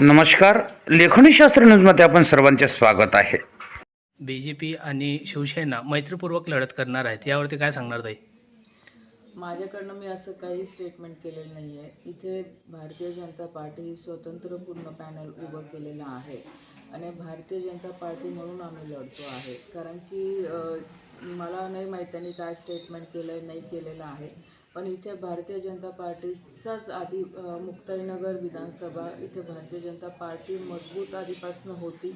नमस्कार. लेखनी शास्त्र न्यूजमध्ये आपण सर्वांचे स्वागत आहे. बी जे पी आणि शिवसेना मैत्रीपूर्वक लढत करणार आहेत. यावरती काय सांगणार ताई? माझ्याकडनं मी असं काही स्टेटमेंट केलेलं नाही आहे इथे भारतीय जनता पार्टी ही स्वतंत्र पूर्ण पॅनल उभं केलेलं आहे. आणि भारतीय जनता पार्टी म्हणून आम्ही लढतो आहे. कारण की मला नाही माहीत त्यांनी काय स्टेटमेंट केलं आहे नाही केलेलं आहे. पण इथे भारतीय जनता पार्टीचाच आधी मुक्ताईनगर विधानसभा इथे भारतीय जनता पार्टी मजबूत आधीपासून होती.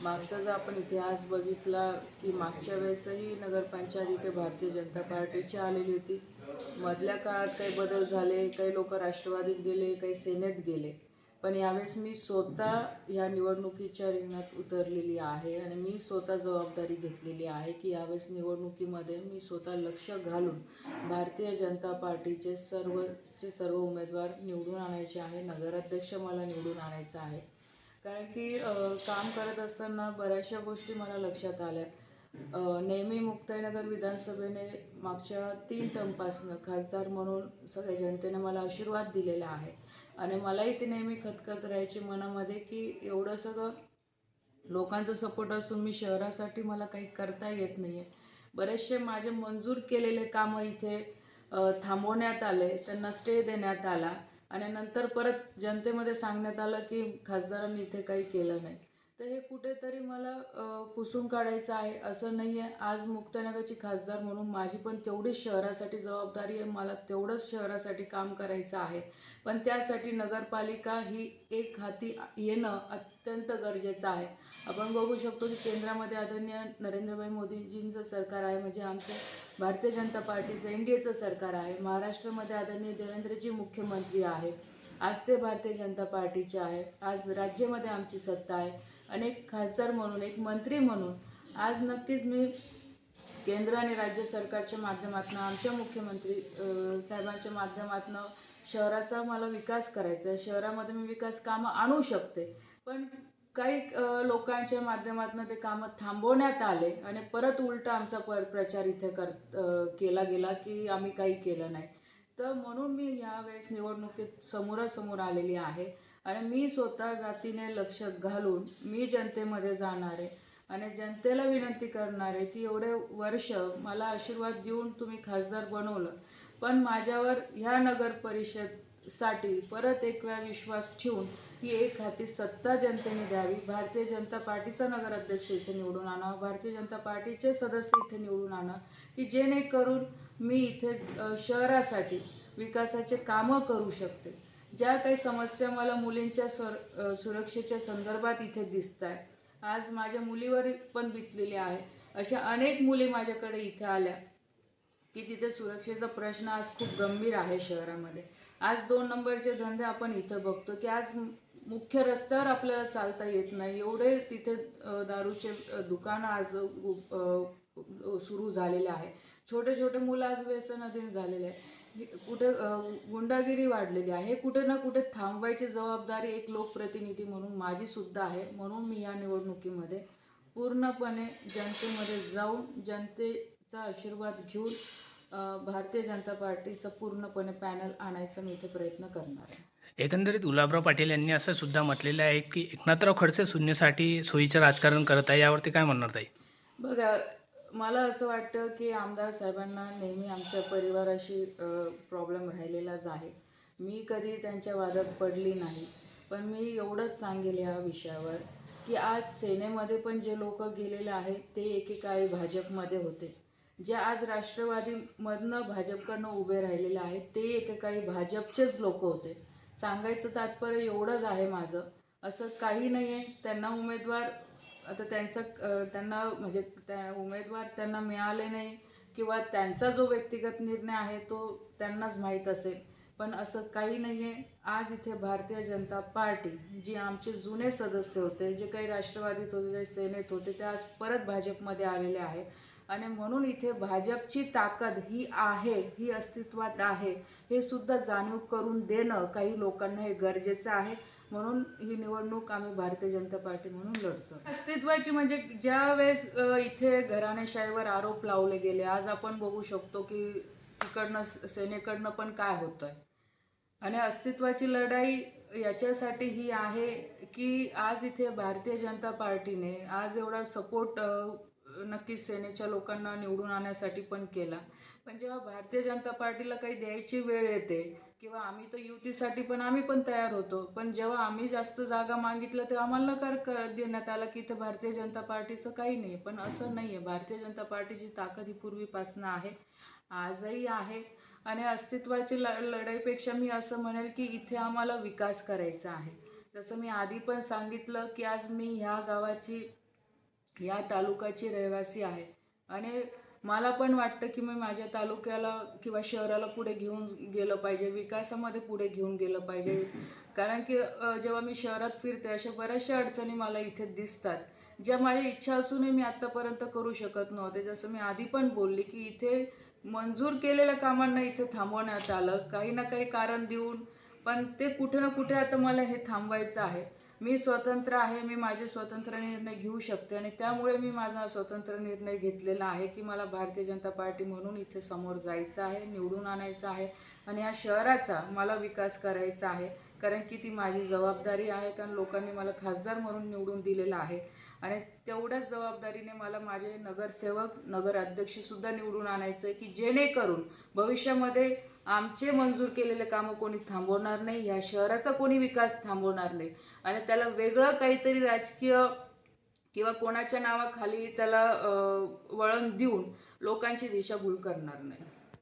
मागचा जर आपण इतिहास बघितला की मागच्या वेळेसही नगरपंचायत इथे भारतीय जनता पार्टीची आलेली होती. मधल्या काळात काही बदल झाले काही लोक राष्ट्रवादीत गेले काही सेनेत गेले. पण यावेळेस मी स्वतः ह्या निवडणुकीच्या रिंगणात उतरलेली आहे आणि मी स्वतः जबाबदारी घेतलेली आहे की यावेळेस निवडणुकीमध्ये मी स्वतः लक्ष घालून भारतीय जनता पार्टीचे सर्वचे सर्व उमेदवार निवडून आणायचे आहे. नगराध्यक्ष मला निवडून आणायचं आहे. कारण की काम करत असताना बऱ्याचशा गोष्टी मला लक्षात आल्या. नेहमी मुक्ताईनगर विधानसभेने मागच्या तीन टर्मपासनं खासदार म्हणून सगळ्या जनतेने मला आशीर्वाद दिलेला आहे. आणि मलाही ते नेहमी खतखत राहायची मनामध्ये की एवढं सगळं लोकांचा सपोर्ट असून मी शहरासाठी मला काही करता येत नाही आहे बरेचसे माझे मंजूर केलेले कामं इथे थांबवण्यात आले त्यांना स्टे देण्यात आला आणि नंतर परत जनतेमध्ये सांगण्यात आलं की खासदारांनी इथे काही केलं नाही. तर हे कुठेतरी मला पुसून काढायचं आहे असं नाही आहे आज मुक्तनगरची खासदार म्हणून माझी पण तेवढीच शहरासाठी जबाबदारी आहे. मला तेवढंच शहरासाठी काम करायचं आहे. पण त्यासाठी नगरपालिका ही एक हाती येणं अत्यंत गरजेचं आहे. आपण बघू शकतो की केंद्रामध्ये आदरणीय नरेंद्रभाई मोदीजींचं सरकार आहे. म्हणजे आमचं भारतीय जनता पार्टीचं एन डी एचं सरकार आहे. महाराष्ट्रामध्ये आदरणीय देवेंद्रजी मुख्यमंत्री आहे. आज ते भारतीय जनता पार्टीचे आहे. आज राज्यामध्ये आमची सत्ता आहे. अनेक खासदार म्हणून एक मंत्री म्हणून. आज नक्कीच मी केंद्र आणि राज्य सरकारच्या माध्यमातून आमच्या मुख्यमंत्री साहेबांच्या माध्यमातून शहराचा मला विकास करायचा. आहे शहरामध्ये मी विकास कामं आणू शकते. पण काही लोकांच्या माध्यमातून ते कामं थांबवण्यात आले आणि परत उलटा आमचा पर प्रचार इथे कर केला गेला की आम्ही काही केलं नाही. तर म्हणून मी यावेळेस निवडणुकीत समोरासमोर आलेली आहे. आणि मी स्वतः जातीने लक्ष घालून मी जनतेमध्ये जाणार आहे आणि जनतेला विनंती करणार आहे की एवढे वर्ष मला आशीर्वाद देऊन तुम्ही खासदार बनवलं. पण माझ्यावर ह्या नगर परिषदसाठी परत एक वेळा विश्वास ठेवून ही एक हाती सत्ता जनतेने द्यावी. भारतीय जनता पार्टीचा नगराध्यक्ष इथे निवडून आणा भारतीय जनता पार्टीचे सदस्य इथे निवडून आणा की जेणेकरून मी इथे शहरासाठी विकासाचे कामं करू शकते. ज्या काही समस्या मला मुलींच्या सर सुरक्षेच्या संदर्भात इथे दिसत आहे आज माझ्या मुलीवर पण बितलेली आहे. अशा अनेक मुली माझ्याकडे इथे आल्या की तिथे सुरक्षेचा प्रश्न आज खूप गंभीर आहे शहरामध्ये. आज दोन नंबरचे धंदे आपण इथं बघतो की आज मुख्य रस्त्यावर आपल्याला चालता येत नाही. एवढे तिथे दारूचे दुकानं आज सुरू झालेले आहे. छोटे छोटे मुलं आज व्यसनाधीन झालेले आहे. कुठे गुंडागिरी वाढलेली आहे. कुठे ना कुठे थांबवायची जबाबदारी एक लोकप्रतिनिधी म्हणून माझी सुद्धा आहे. म्हणून मी या निवडणुकीमध्ये पूर्णपणे जनतेमध्ये जाऊन जनतेचा आशीर्वाद घेऊन भारतीय जनता पार्टीचा पूर्णपणे पॅनल आणायचा मी इथे प्रयत्न करणार आहे. एकंदरीत गुलाबराव पाटील यांनी असं सुद्धा म्हटलेलं आहे की एकनाथराव खडसे शून्यसाठी सोयीचं राजकारण करत आहे. यावरती काय म्हणणार ताई? बघा मला असं वाटतं की आमदार साहेबांना नेहमी आमच्या परिवाराशी प्रॉब्लेम राहिलेलाच आहे. मी कधी त्यांच्या वादात पडली नाही. पण मी एवढंच सांगेल ह्या विषयावर की आज सेनेमध्ये पण जे लोक गेलेले आहेत ते एकेकाळी भाजपमध्ये होते. जे आज राष्ट्रवादीमधनं भाजपकडनं उभे राहिलेले आहेत ते एकेकाळी भाजपचेच लोक होते. सांगायचं तात्पर्य एवढंच आहे माझं. असं काही नाही आहे त्यांना उमेदवार आता त्यांचा त्यांना म्हणजे त्या उमेदवार त्यांना मिळाले नाही किंवा त्यांचा जो व्यक्तिगत निर्णय आहे तो त्यांनाच माहीत असेल. पण असं काही नाही आहे आज इथे भारतीय जनता पार्टी जी आमचे जुने सदस्य होते जे काही राष्ट्रवादीत होते जे सेनेत होते ते आज परत भाजपमध्ये आलेले आहे. आणि म्हणून इथे भाजपची ताकद ही आहे ही अस्तित्वात आहे. हे सुद्धा जाणीव करून देणं काही लोकांना हे गरजेचं आहे. म्हणून ही निवडणूक आम्ही भारतीय जनता पार्टी म्हणून लढतो अस्तित्वाची म्हणजे ज्या वेळेस इथे घराणेशाहीवर आरोप लावले गेले आज आपण बघू शकतो की तिकडनं सेनेकडनं पण काय होतंय. आणि अस्तित्वाची लढाई याच्यासाठी ही आहे की आज इथे भारतीय जनता पार्टीने आज एवढा सपोर्ट नक्कीच सेनेच्या लोकांना निवडून आणण्यासाठी पण केला. पण जेव्हा भारतीय जनता पार्टीला काही द्यायची वेळ येते किंवा आम्ही तर युतीसाठी पण आम्ही पण तयार होतो. पण जेव्हा आम्ही जास्त जागा मागितलं तेव्हा आम्हाला नकार कर देण्यात आला की इथं भारतीय जनता पार्टीचं काही नाही. पण असं नाही आहे भारतीय जनता पार्टीची ताकद ही पूर्वीपासून आहे. आजही आहे. आणि अस्तित्वाची ल लढाईपेक्षा मी असं म्हणेल की इथे आम्हाला विकास करायचा आहे. जसं मी आधी पण सांगितलं की आज मी ह्या गावाची या तालुक्याची रहिवासी आहे. आणि मला पण वाटतं की मी माझ्या तालुक्याला किंवा शहराला पुढे घेऊन गेलं पाहिजे विकासामध्ये पुढे घेऊन गेलं पाहिजे. कारण की जेव्हा मी शहरात फिरते अशा बऱ्याचशा अडचणी मला इथे दिसतात ज्या माझी इच्छा असूनही मी आत्तापर्यंत करू शकत नव्हते. जसं मी आधी पण बोलली की इथे मंजूर केलेल्या कामांना इथे थांबवण्यात आलं काही ना काही कारण देऊन पण ते कुठे ना कुठे आता मला हे थांबवायचं आहे. मी स्वतंत्र आहे मी माझे स्वतंत्र निर्णय घेऊ शकते आणि त्यामुळे मी माझा स्वतंत्र निर्णय घेतलेला आहे की मला भारतीय जनता पार्टी म्हणून इथे समोर जायचं आहे निवडून आणायचं आहे आणि या शहराचा मला विकास करायचा आहे. कारण की ती माझी जबाबदारी आहे कारण लोकांनी मला खासदार म्हणून निवडून दिलेलं आहे. आणि तेवढ्याच जबाबदारीने मला माझे नगरसेवक नगर अध्यक्षसुद्धा निवडून आणायचं आहे की जेणेकरून भविष्यामध्ये आमचे मंजूर केलेले कामं कोणी थांबवणार नाही या शहराचा कोणी विकास थांबवणार नाही. आणि त्याला वेगळं काहीतरी राजकीय किंवा कोणाच्या नावाखाली त्याला वळण देऊन लोकांची दिशाभूल करणार नाही.